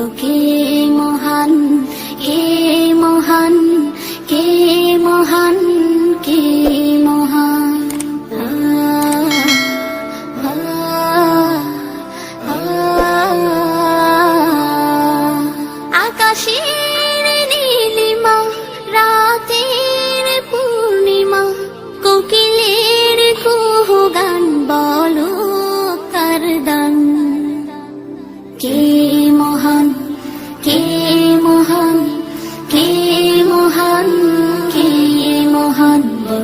lo que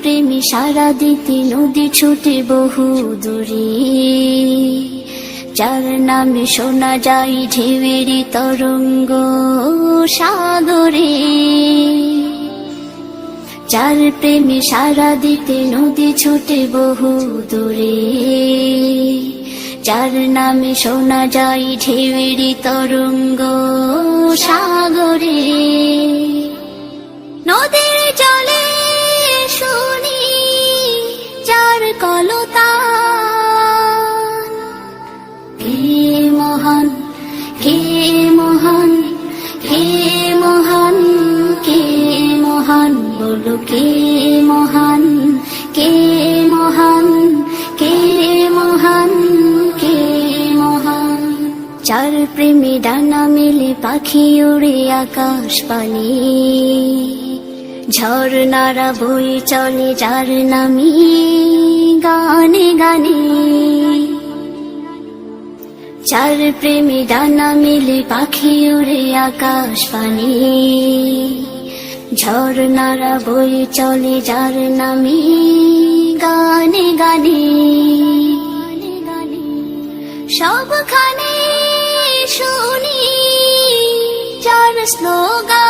প্রেমী সারা দিতে নদী ছুটে বহু দূরে। যার নামে শোনা যায় ঢেউয়েরই তরঙ্গ সাগরে। যার প্রেমে সারা দিতে নদী ছুটে বহু দূরে। যার নামে শোনা যায় ঢেউয়েরই তরঙ্গ সাগরে। কে মহান কে মহান বলো, কে মহান কে মহান কে মহান কে মহান? চার প্রেমী ডানা মেলে পাখি উড়ে আকাশ পানি। ঝর্ণারা বই চলে যার নামি গানে গানে। চার প্রেমী ডানা মিলে পাখি উড়ে আকাশ পানি। ঝর্ণারা বই চলে যার নামি গানে গানে। সবখানে শুনি চার স্লোগান